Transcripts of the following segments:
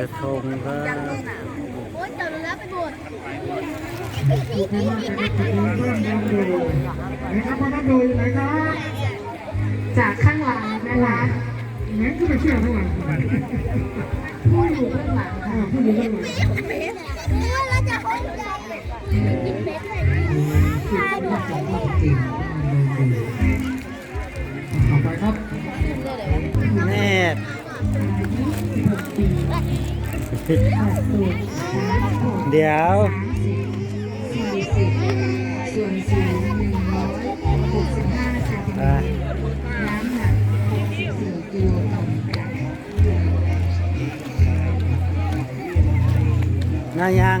กระทงครับโอ๊ยจับแล้วไปหมดถูกไหมว่าจะได้จุดเริ่มต้นยังอยู่นะครับพ่อน้ำดูอยู่ไหนครับจากข้างหลังนะคะแหนขึ้นไปเชื่อข้างหลังผู้อยู่เบื้องหลังอ่าผู้ดูข้างหลังเราจะห้องใจกินเบ็ดเลย รัมค่ะน่ายัง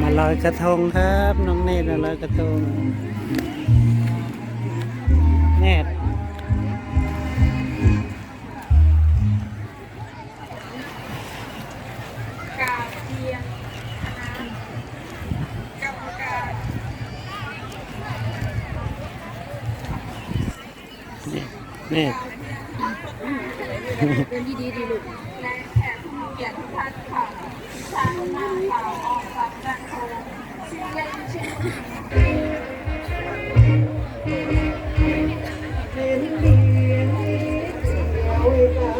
มาลอยกระทงครับ น้องเนตรมาลอยกระทงเนต นี่นี่เป็นดีดีดีลูกและแขกผู้เกียรติทุกท่านค่ะทางหน้าข่าวออกฟังกันโคชื่เลนชื่อเรียนเรียนเสียว